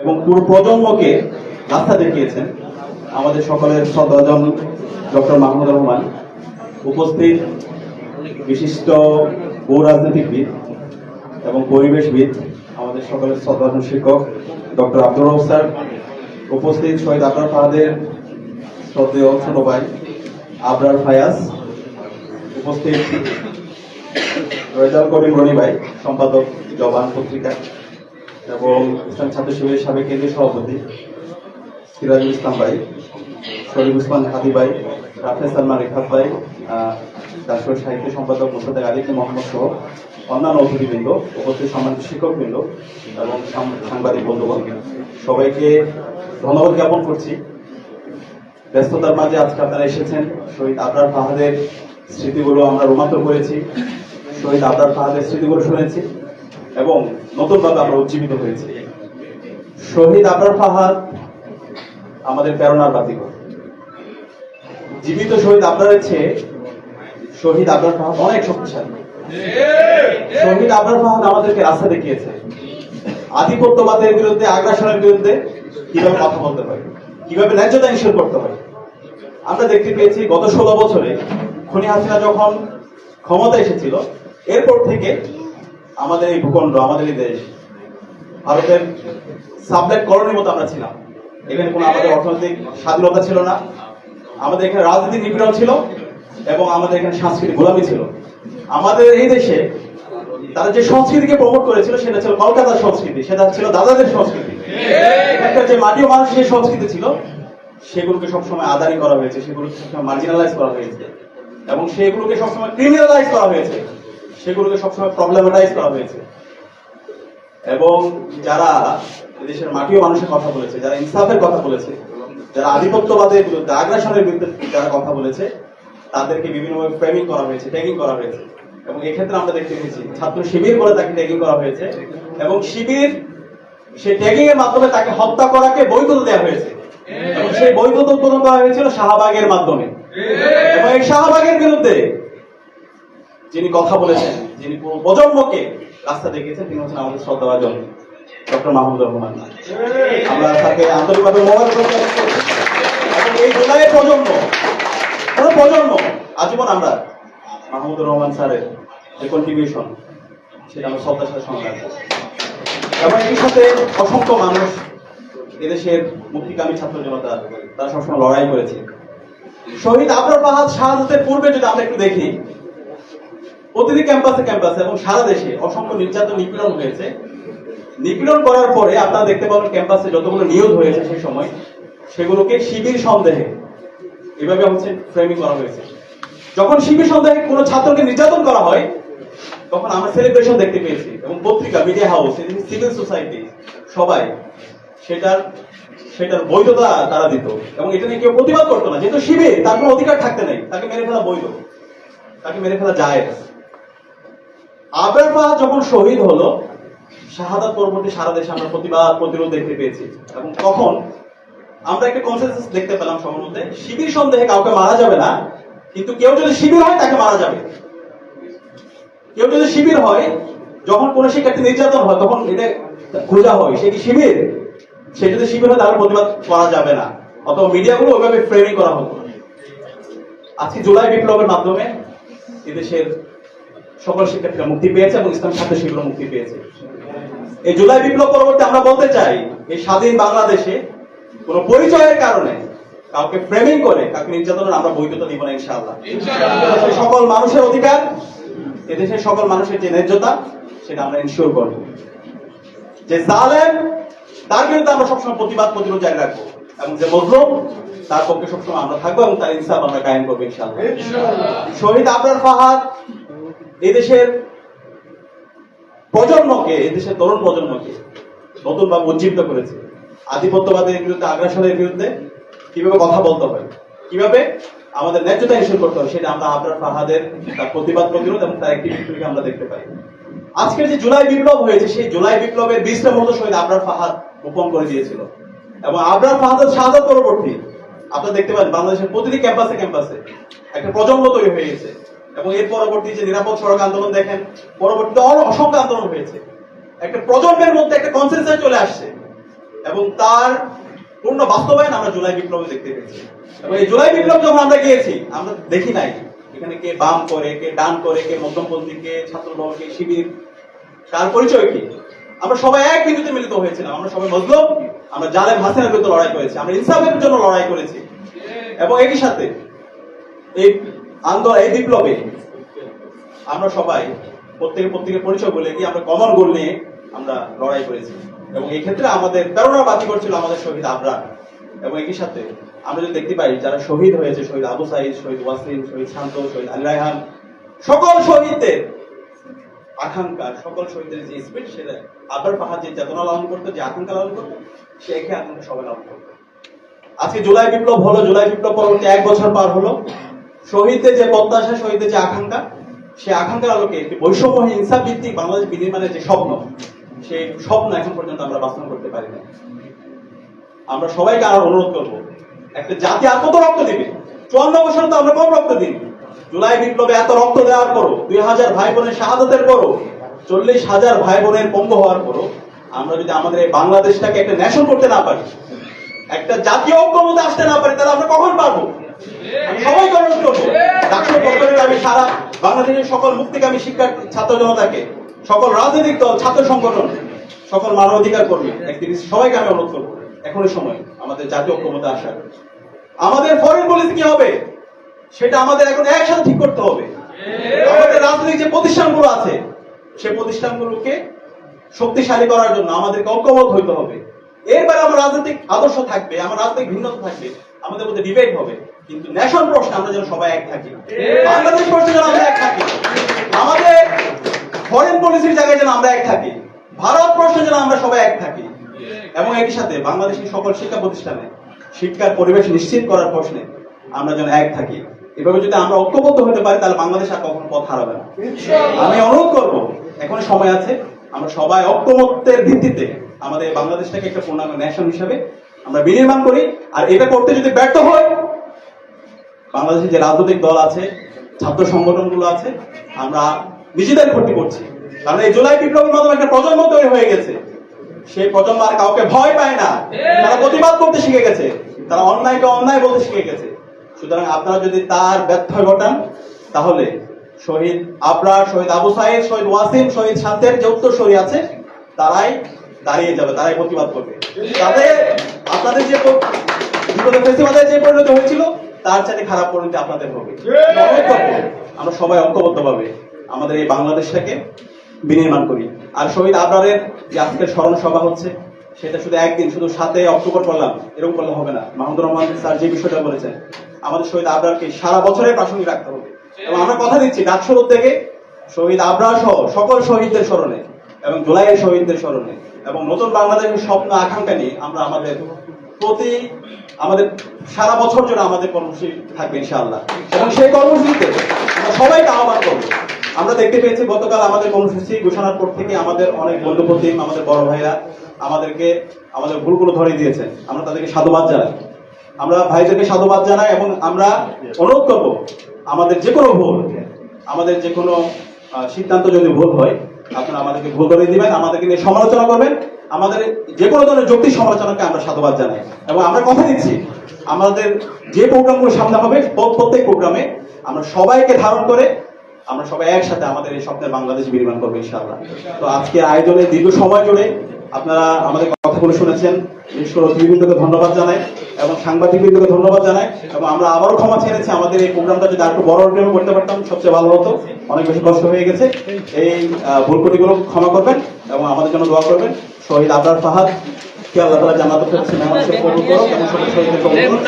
এবং পুরো প্রজন্মকে রাস্তা দেখিয়েছেন আমাদের সকলের শ্রদ্ধাজন ডক্টর মাহমুদ রহমান, উপস্থিত বিশিষ্ট বহু রাজনীতিবিদ এবং পরিবেশবিদ আমাদের সকলের শ্রদ্ধাজন শিক্ষক ডক্টর আব্দুর রহমান স্যার, উপস্থিত শহীদ আবরার ফাহাদের শ্রদ্ধেয় ছোট ভাই আবরার ফায়াজ, উপস্থিত রেজাল করিম রনি ভাই, সম্পাদক জবান পত্রিকা এবং ইসলাম ছাত্র শিবিরের সাবেক কেন্দ্রীয় সভাপতি সিরাজুল ইসলাম ভাই, শরীফ উসমান হাদি ভাই, রাফেজ সালমান রেখাত ভাই তারপর সাহিত্য সম্পাদক মোসাদ্দেক আলিফ মোহাম্মদ সহ অন্যান্য অতিথিবৃন্দ, উপস্থিত সম্মানিত শিক্ষকবৃন্দ এবং সাংবাদিক বন্ধুগণ। সবাইকে ধন্যবাদ জ্ঞাপন করছি। ব্যস্ততার মাঝে আজকে আপনারা এসেছেন। শহীদ আবরার ফাহাদের স্মৃতিগুলো আমরা রোমাঞ্চ করেছি। শহীদ আবরার ফাহাদের স্মৃতিগুলো শুনেছি। এবং নতুনভাবে আমরা উজ্জীবিত হয়েছি। শহীদ আবরার ফাহাদ আমাদের প্রেরণার বাতিঘর। জীবিত শহীদ আবরারের চেয়ে শহীদ আবরার ফাহাদ অনেক শক্তিশালী। শহীদ আবরার ফাহাদ আমাদেরকে রাস্তা দেখিয়েছে। আধিপত্যবাদের বিরুদ্ধে, আগ্রাসনের বিরুদ্ধে কীভাবে কথা বলতে হয়, কীভাবে ন্যায্যতা নিশ্চয় করতে হয়। আমরা দেখতে পেয়েছি গত ষোলো বছরে খনি হাসিনা যখন ক্ষমতা এসেছিল, এরপর থেকে আমাদের এই ভূখণ্ড, আমাদের এই দেশ। ভারতের সাবজেক্ট কলোনির মতো আমরা ছিলাম। এখানে কোনো আমাদের অর্থনৈতিক স্বাধীনতা ছিল না। আমাদের এখানে রাজনীতি নিপীড়ন ছিল এবং আমাদের এখানে সাংস্কৃতিক গোলামি ছিল। আমাদের এই দেশে তারা যে সংস্কৃতিকে প্রমোট করেছিল, সেটা ছিল কলকাতার সংস্কৃতি, সেটা ছিল দাদাদের সংস্কৃতি। এখানকার যে মাটি মানুষের যে সংস্কৃতি ছিল, সেগুলোকে সবসময় আদানি করা হয়েছে, সেগুলোকে সবসময় মার্জিনালাইজ করা হয়েছে। এবং সেগুলোকে সবসময় ক্রিমিনালাইজ করা হয়েছে। সেগুলোকে সবসময় প্রবলেমাটাইজ করা হয়েছে। এবং যারা দেশের মাটিও মানুষের কথা বলেছে, যারা ইনসাফের কথা বলেছে, যারা আধিপত্যবাদের বিরুদ্ধে, আগ্রাসনের বিরুদ্ধে যারা কথা বলেছে, তাদেরকে বিভিন্নভাবে ফ্রেমিং করা হয়েছে ট্যাগিং করা হয়েছে। এবং এক্ষেত্রে আমরা দেখতে পেয়েছি, ছাত্র শিবির বলে তাকে ট্যাগিং করা হয়েছে। এবং শিবির সেই ট্যাগিং এর মাধ্যমে তাকে হত্যা করাকে বৈধতা দেওয়া হয়েছে। এবং সেই বৈধতা উদ্বোধন করা হয়েছিল শাহবাগের মাধ্যমে। এবং এই শাহবাগের বিরুদ্ধে যিনি কথা বলেছেন, যিনি পুরো প্রজন্মকে রাস্তা দেখিয়েছেন, তিনি হচ্ছেন আমাদের শ্রদ্ধাভাজন ডক্টর মাহমুদ রহমান। আমরা তাকে আন্তরিকভাবে এই জুলাইয়ের প্রজন্ম, পুরো প্রজন্ম, আজীবন আমরা মাহমুদুর রহমান স্যারের যে কন্ট্রিবিউশন সেটা আমরা শ্রদ্ধার সাথে রাখব এবং এই সাথে অসংখ্য মানুষ এদেশের মুক্তিকামী ছাত্র জনতা, তারা সবসময় লড়াই করেছে। শহীদ আবরার ফাহাদ শাহাদাতের পূর্বে যদি আমরা একটু দেখি প্রতিটি ক্যাম্পাসে ক্যাম্পাসে এবং সারা দেশে অসংখ্য নির্যাতন, নিপীড়ন হয়েছে। নিপীড়ন করার পরে আপনারা দেখতে পাবেন ক্যাম্পাসে যতগুলো নিয়োগ হয়েছে সেই সময়, সেগুলোকে শিবির সন্দেহে, এভাবে হচ্ছে ফ্রেমিং করা হয়েছে। যখন শিবির সন্দেহে কোনো ছাত্রকে নির্যাতন করা হয়, তখন আমরা সেলিব্রেশন দেখতে পেয়েছি এবং পত্রিকা মিডিয়া হাউস সিভিল সোসাইটি সবাই সেটার সেটার বৈধতা তারা দিত এবং এটা নিয়ে কেউ প্রতিবাদ করতো না। যেহেতু শিবির, তার কোনো অধিকার থাকতে নেই, তাকে মেরে ফেলা বৈধ। তাকে মেরে ফেলা যায় আবরার ফাহাদ যখন শহীদ হলো, শাহাদাত পরবর্তী সারা দেশে আমরা প্রতিবাদ প্রতিরোধ দেখতে পেয়েছি। এবং তখন আমরা একটা কনসেন্সাস দেখতে পেলাম সবার মধ্যে শিবির সন্দেহে কাউকে মারা যাবে না, কিন্তু কেউ যদি শিবির হয়, তাকে মারা যাবে। কেউ যদি শিবির হয়, যখন কোনো শিক্ষার্থী নির্যাতন হয়, তখন এটা খোঁজা হয়, সে কি শিবির? সে যদি শিবির হয়, তাহলে প্রতিবাদ করা যাবে না। অথবা মিডিয়াগুলো ওইভাবে ফ্রেমিং করা হতো আজকে জুলাই বিপ্লবের মাধ্যমে এদেশের সকল শিক্ষার্থীরা মুক্তি পেয়েছে এবং ইসলাম ছাত্র শিবির মুক্তি পেয়েছে। এই জুলাই বিপ্লব পরবর্তী আমরা বলতে চাই এই স্বাধীন বাংলাদেশে কোন পরিচয়ের কারণে কাউকে ফ্রেমিং করে কাউকে নির্যাতনের আমরা বৈধতা দিব না ইনশাআল্লাহ। সকল মানুষের অধিকার এদেশের সকল মানুষের যে ন্যায্যতা সেটা আমরা ইনশিওর করব। যে জালেম তার বিরুদ্ধে আমরা সবসময় প্রতিবাদ প্রতিরোধ জারি রাখব এবং যে মজলুম তার পক্ষে সবসময় আমরা থাকব এবং তার ইনসাফ আমরা কায়েম করব ইনশাআল্লাহ। শহীদ আবরার ফাহাদ এদেশের প্রজন্মকে, এদেশের তরুণ প্রজন্মকে নতুন ভাবে উজ্জীবিত করেছে। আধিপত্যবাদের বিরুদ্ধে, আগ্রাসনের বিরুদ্ধে কীভাবে কথা বলতে হয়, কীভাবে আমাদের ন্যায্যতা ইনশোর করতে হয়, সেটা আমরা আবরার ফাহাদের তার প্রতিবাদ প্রতিরোধ এবং তার একটি বিপ্লবীকে আমরা দেখতে পাই। আজকের যে জুলাই বিপ্লব হয়েছে, সেই জুলাই বিপ্লবের বীজটা মতো শহীদ আবরার ফাহাদ রোপণ করে দিয়েছিল। এবং আবরার ফাহাদের শাহাদ পরবর্তী, আপনারা দেখতে পান বাংলাদেশের প্রতিটি ক্যাম্পাসে ক্যাম্পাসে একটা প্রজন্ম তৈরি হয়ে গেছে। এবং এর পরবর্তী যে নিরাপদ সড়ক আন্দোলন দেখেন পরবর্তীতে অসংখ্য আন্দোলন হয়েছে। একটা প্রজন্মের মধ্যে একটা কনসেন্সাস চলে আসছে। এবং তার পূর্ণ বাস্তবায়ন আমরা জুলাই বিপ্লবে দেখতে পেয়েছি। এবং এই জুলাই বিপ্লব যখন আমরা গিয়েছি, আমরা দেখি নাই এখানে কে বাম করে, কে ডান করে, কে মধ্যমপন্থী, কে ছাত্রদল, কে শিবির। তার পরিচয় কি? আমরা সবাই এক বিন্দুতে মিলিত হয়েছিলাম। আমরা সবাই মজলুম, আমরা জালেম হাসিনার বিরুদ্ধে লড়াই করেছি। আমরা ইনসাফের জন্য লড়াই করেছি। এবং একই সাথে এই আন্দোলন এই বিপ্লবে আমরা সবাই প্রত্যেকে প্রত্যেকের পরিচয় বলে কি আমরা কমন গোল নিয়ে আমরা লড়াই করেছি। এবং এই ক্ষেত্রে আমাদের প্রেরণা বাতি করছিল আমাদের শহীদ আবরার। এবং একই সাথে আমরা যদি দেখতে পাই, যারা শহীদ হয়েছে, শহীদ আবু সাইদ, শহীদ ওয়াসিম, শহীদ শান্ত, শহীদ আলী রায়হান, সকল শহীদদের আকাঙ্ক্ষা, সকল শহীদের যে স্পিড সেটা আবার পাহাড় যে চেতনা লালন করতো, যে আকাঙ্ক্ষা লালন করতো, সে একই আকাঙ্ক্ষা সবাই লালন করতো। আজকে জুলাই বিপ্লব হলো, জুলাই বিপ্লব পরবর্তী এক বছর পার হলো। শহীদদের যে প্রত্যাশা, শহীদদের যে আকাঙ্ক্ষা, সেই আকাঙ্ক্ষার আলোকে একটি বৈষম্য ইনসাফ ভিত্তিক বাংলাদেশ বিনির্মাণের যে স্বপ্ন, সেই স্বপ্ন এখন পর্যন্ত আমরা বাস্তবায়ন করতে পারি না আমরা সবাইকে আরও অনুরোধ করব, একটা জাতি আর কত রক্ত দিবে। চুয়ান্ন বছর তো আমরা কম রক্ত দিই। জুলাই বিপ্লবে এত রক্ত দেওয়ার পরও, দুই হাজার ভাই বোনের শাহাদতের পরও, চল্লিশ হাজার ভাই বোনের পঙ্গু হওয়ার পরও, আমরা যদি আমাদের এই বাংলাদেশটাকে একটা ন্যাশন করতে না পারি, একটা জাতীয় ঐক্যমতে আসতে না পারি, তাহলে আমরা কখন পারব? সবাইকে অনুরোধ করব। ডাক্তার পক্ষের আমি সারা বাংলাদেশের সকল মুক্তিকামী ছাত্র জনতাকে, সকল রাজনৈতিক দল, ছাত্র সংগঠন, সকল কর্মী সবাইকে আমি অনুরোধ করব, এখনই সময়, আমাদের জাতীয় ঐক্যমতে আসার। আমাদের ফরেন পলিসি কি হবে? সেটা আমাদের এখন একসাথে ঠিক করতে হবে। আমাদের রাজনৈতিক যে প্রতিষ্ঠানগুলো আছে, সে প্রতিষ্ঠানগুলোকে শক্তিশালী করার জন্য আমাদেরকে ঐক্যবদ্ধ হইতে হবে। এরপরে আমার রাজনৈতিক আদর্শ থাকবে, আমার রাজনৈতিক ভিন্নতা থাকবে। আমাদের মধ্যে ডিবেট হবে। কিন্তু ন্যাশন প্রশ্নে আমরা যেন সবাই এক থাকি। বাংলাদেশ প্রশ্নে যেন আমরা এক থাকি। আমাদের ফরেন পলিসির জায়গায় যেন আমরা এক থাকি। ভারত প্রশ্নে যেন আমরা সবাই এক থাকি। এবং একই সাথে বাংলাদেশের সকল শিক্ষা প্রতিষ্ঠানে শিক্ষার পরিবেশ নিশ্চিত করার প্রশ্নে আমরা যেন এক থাকি। এভাবে যদি আমরা ঐক্যবদ্ধ হতে পারি তাহলে বাংলাদেশ আর কখনো পথ হারাবে না। আমি অনুরোধ করব এখন সময় আছে আমরা সবাই ঐক্যমত্যের ভিত্তিতে আমাদের বাংলাদেশটাকে একটা পূর্ণাঙ্গ ন্যাশন হিসাবে আমরা বিনির্মাণ করি, আর এটা করতে যদি ব্যর্থ হয়, বাংলাদেশের যে রাজনৈতিক দল আছে, ছাত্র সংগঠনগুলো আছে, আমরা নিজেদের ক্ষতি করছি। কারণ এই জুলাই বিপ্লবের মাধ্যমে একটা প্রজন্ম তৈরি হয়ে গেছে। সেই প্রজন্ম আর কাউকে ভয় পায় না। তারা প্রতিবাদ করতে শিখে গেছে। তারা অন্যায়কে অন্যায় বলতে শিখে গেছে। সুতরাং আপনারা যদি তার ব্যর্থ ঘটান, তাহলে শহীদ আবরার, শহীদ আবু সাইদ, শহীদ ওয়াসিম, শহীদ শান্তের যে উত্তরসূরি আছে, তারাই দাঁড়িয়ে যাবে, তারাই প্রতিবাদ করবে। তাদের আপনাদের যে বিগত ফেস্টিভালের যে পরিণতি হয়েছিল তার চাইতে খারাপ পরিণতি আপনাদের হবে। আমরা সবাই ঐক্যবদ্ধ ভাবে আমাদের এই বাংলাদেশটাকে বিনির্মাণ করি। আর শহীদ আবরারের যে আজকের স্মরণ সভা হচ্ছে সেটা শুধু একদিন শুধু সাথে অক্টোবর করলাম এরকম করলে হবে না। মাহমুদুর রহমান স্যার যে বিষয়টা বলেছেন আমাদের শহীদ আবরারকে সারা বছরের প্রাসঙ্গিক রাখতে হবে। এবং আমরা কথা দিচ্ছি ডাকসুর উদ্যোগে শহীদ আবরার সহ সকল শহীদদের স্মরণে। এবং জুলাইয়ের শহীদদের স্মরণে। এবং নতুন বাংলাদেশের স্বপ্ন, আকাঙ্ক্ষা নিয়ে আমরা আমাদের প্রতি, আমাদের সারা বছর জন্য আমাদের কর্মসূচি থাকবে, ইনশাআল্লাহ। এবং সেই কর্মসূচিতে আমরা সবাইকে আহ্বান করব। আমরা দেখতে পেয়েছি, গতকাল আমাদের কর্মসূচি ঘোষণার পর থেকে আমাদের অনেক বন্ধু প্রতিম, আমাদের বড় ভাইরা আমাদেরকে, আমাদের ভুলগুলো ধরে দিয়েছেন। আমরা তাদেরকে সাধুবাদ জানাই। আমরা ভাইদেরকে সাধুবাদ জানাই এবং আমরা অনুরোধ করব, আমাদের যে কোনো ভুল, আমাদের যে কোনো সিদ্ধান্ত যদি ভুল হয় আপনারা আমাদেরকে ভুল করে দিবেন, আমাদেরকে নিয়ে সমালোচনা করবেন। আমাদের যে কোনো ধরনের যৌক্তিক সমালোচনাকে আমরা সাধুবাদ জানাই। এবং আমরা কথা দিচ্ছি, আমাদের যে প্রোগ্রামগুলো সামনে হবে প্র- প্রত্যেক প্রোগ্রামে আমরা সবাইকে ধারণ করে আমরা সবাই একসাথে আমাদের এই স্বপ্নের বাংলাদেশ বিনির্মাণ করব, ইনশাআল্লাহ। তো আজকে আয়োজনে দীর্ঘ সময় জুড়ে আপনারা আমাদের কথাগুলো শুনেছেন। বিশেষ করে ধন্যবাদ জানাই। এবং সাংবাদিকদেরকে ধন্যবাদ জানাই এবং আমরা আবারও ক্ষমা চেয়েছি। আমাদের এই প্রোগ্রামটা যদি আরেকটু বড় রকম করতে পারতাম, সবচেয়ে ভালো হতো। অনেক বেশি কষ্ট হয়ে গেছে। এই ভুল ত্রুটিগুলো ক্ষমা করবেন এবং আমাদের জন্য দোয়া করবেন। শহীদ আবরার ফাহাদ, কে আল্লাহ তালা জানাতে কবুল করুক